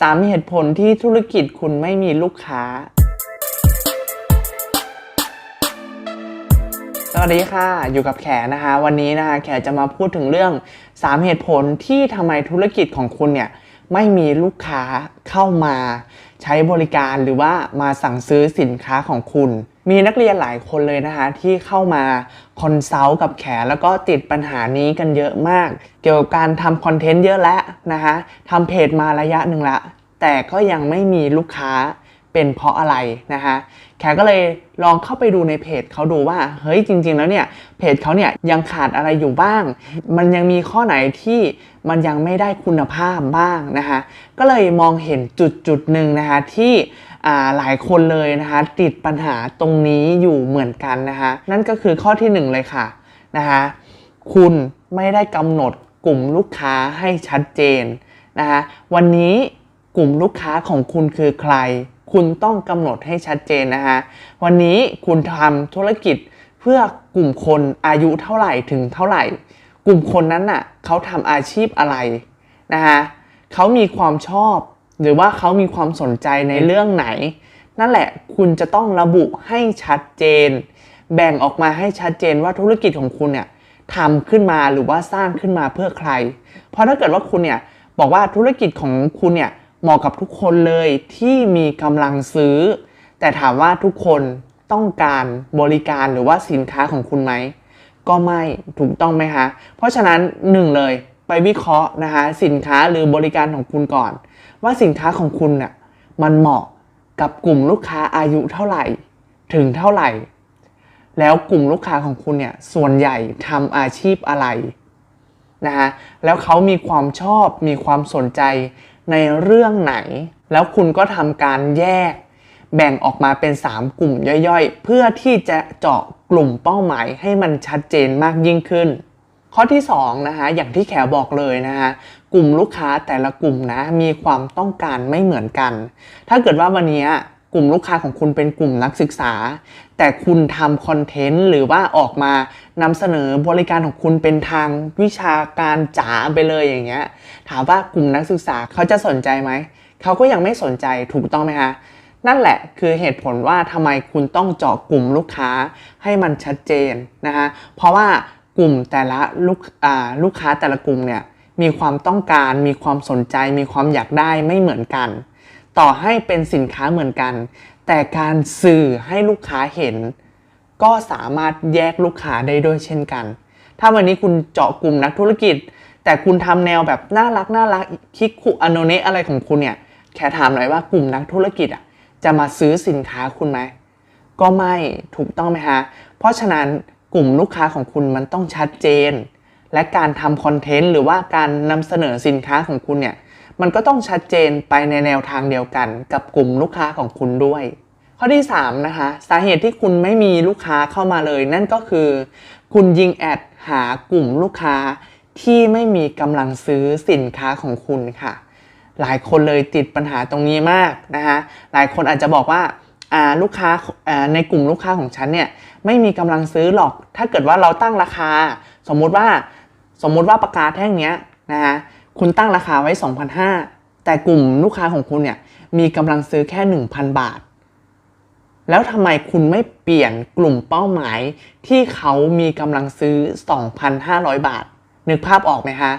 3เหตุผลที่ธุรกิจคุณไม่มีลูกค้า สวัสดีค่ะ อยู่กับแขนะคะ วันนี้นะคะแขจะมาพูดถึงเรื่อง 3 เหตุผลที่ทำไมธุรกิจของคุณเนี่ยไม่มีลูกค้าเข้ามา ใช้บริการหรือว่ามาสั่งซื้อสินค้าของคุณ มีนักเรียนหลายคนเลยนะคะที่เข้ามาคอนซัลท์กับแขแล้วก็ติดปัญหานี้กันเยอะมาก เกี่ยวกับการทำคอนเทนต์เยอะแล้วนะคะทำเพจมาระยะหนึ่งละ แต่ก็ยังไม่มีลูกค้า เป็นเพราะอะไรนะคะแขกก็เลยลองเข้าไปดูในเพจเขาดูว่า เฮ้ยจริง ๆ แล้วเนี่ยเพจเขาเนี่ยยังขาดอะไรอยู่บ้าง มันยังมีข้อไหนที่มันยังไม่ได้คุณภาพบ้างนะคะก็เลยมองเห็นจุดจุดหนึ่งนะคะที่หลายคนเลยนะคะติดปัญหาตรงนี้อยู่เหมือนกันนะคะนั่นก็คือข้อที่หนึ่งเลยค่ะนะคะคุณไม่ได้กำหนดกลุ่มลูกค้าให้ชัดเจนนะคะวันนี้กลุ่มลูกค้าของคุณคือใคร คุณต้องกำหนดให้ชัดเจนนะคะวันนี้คุณทำธุรกิจเพื่อกลุ่มคนอายุเท่าไหร่ถึงเท่าไหร่ กลุ่มคนนั้นน่ะเขาทำอาชีพอะไรนะคะเขามีความชอบ หรือว่าเขามีความสนใจในเรื่องไหน นั่นแหละคุณจะต้องระบุให้ชัดเจน แบ่งออกมาให้ชัดเจนว่าธุรกิจของคุณเนี่ยทำขึ้นมาหรือว่าสร้างขึ้นมาเพื่อใคร เพราะถ้าเกิดว่าคุณเนี่ยบอกว่าธุรกิจของคุณเนี่ย เหมาะกับทุกคนเลยที่มีกำลังซื้อ แต่ถามว่าทุกคนต้องการบริการหรือว่าสินค้าของคุณไหม ก็ไม่ถูกต้องไหมคะ เพราะฉะนั้นหนึ่งเลยไปวิเคราะห์นะคะสินค้าหรือบริการของคุณก่อน ว่าสินค้าของคุณน่ะมันเหมาะกับกลุ่มลูกค้าอายุเท่าไหร่ ถึงเท่าไหร่ แล้วกลุ่มลูกค้าของคุณเนี่ยส่วนใหญ่ทำอาชีพอะไรนะคะแล้วเขามีความชอบมีความสนใจ ในเรื่องไหน แล้วคุณก็ทำการแยก แบ่งออกมาเป็น 3 กลุ่มย่อยๆ เพื่อที่จะเจาะกลุ่มเป้าหมายให้มันชัดเจนมากยิ่งขึ้น ข้อที่2นะคะอย่างที่แขบอกเลยนะคะกลุ่มลูกค้าแต่ละกลุ่มนะมีความต้องการไม่เหมือนกัน ถ้าเกิดว่าวันนี้ กลุ่มลูกค้าของคุณเป็นกลุ่มนักศึกษา แต่คุณทำคอนเทนต์หรือว่าออกมานำเสนอบริการของคุณเป็นทางวิชาการจ๋าไปเลยอย่างเงี้ย ถามว่ากลุ่มนักศึกษาเขาจะสนใจไหม เขาก็ยังไม่สนใจถูกต้องไหมคะนั่นแหละคือเหตุผลว่าทำไมคุณต้องเจาะกลุ่มลูกค้าให้มันชัดเจนนะคะเพราะว่ากลุ่มแต่ละลูกลูกค้าแต่ละกลุ่มเนี่ยมีความต้องการ มีความสนใจ มีความอยากได้ไม่เหมือนกัน ต่อให้เป็นสินค้าเหมือนกัน แต่การสื่อให้ลูกค้าเห็น ก็สามารถแยกลูกค้าได้ด้วยเช่นกัน ถ้าวันนี้คุณเจาะกลุ่มนักธุรกิจ แต่คุณทำแนวแบบน่ารักน่ารักคิกคุอโนเนะอะไรของคุณเนี่ยแค่ถามหน่อยว่ากลุ่มนักธุรกิจอะจะมาซื้อสินค้าคุณไหมก็ไม่ถูกต้องไหมฮะ เพราะฉะนั้นกลุ่มลูกค้าของคุณมันต้องชัดเจน และการทำคอนเทนต์หรือว่าการนำเสนอสินค้าของคุณเนี่ย มันก็ต้องชัดเจนไปในแนวทางเดียวกัน กับกลุ่มลูกค้าของคุณด้วย ข้อที่3นะคะสาเหตุที่คุณไม่มีลูกค้าเข้ามาเลย นั่นก็คือ คุณยิงแอดหากลุ่มลูกค้าที่ไม่มีกำลังซื้อสินค้าของคุณค่ะ หลายคนเลยติดปัญหาตรงนี้มากนะคะหลายคนอาจจะบอกว่าลูกค้าในกลุ่มลูกค้าของฉันเนี่ยไม่มีกำลังซื้อหรอก ถ้าเกิดว่าเราตั้งราคา สมมุติว่าสมมุติว่าปากกาแท่งเนี้ยนะคะ คุณตั้งราคาไว้ 2,500 แต่กลุ่มลูกค้าของคุณเนี่ยมีกำลังซื้อแค่ 1,000 บาท แล้วทำไมคุณไม่เปลี่ยนกลุ่มเป้าหมายที่เขามีกำลังซื้อ 2,500 บาท นึกภาพออกไหมคะ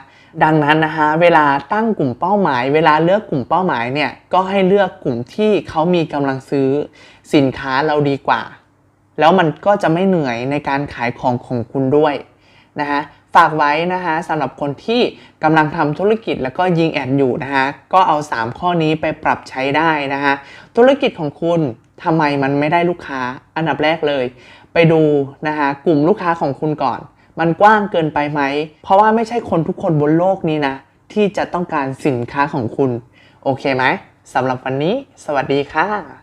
ดังนั้นนะคะเวลาตั้งกลุ่มเป้าหมาย เวลาเลือกกลุ่มเป้าหมายเนี่ยก็ให้เลือกกลุ่มที่เขามีกำลังซื้อสินค้าเราดีกว่า แล้วมันก็จะไม่เหนื่อยในการขายของของคุณด้วยนะคะ ฝากไว้นะคะสำหรับคนที่กำลังทำธุรกิจแล้วก็ยิงแอดอยู่นะคะก็เอา 3 ข้อนี้ไปปรับใช้ได้นะคะธุรกิจของคุณทำไมมันไม่ได้ลูกค้าอันดับแรกเลย ไปดูนะคะกลุ่มลูกค้าของคุณก่อน มันกว้างเกินไปไหม เพราะว่าไม่ใช่คนทุกคนบนโลกนี้นะ ที่จะต้องการสินค้าของคุณ โอเคไหมสำหรับวันนี้ สวัสดีค่ะ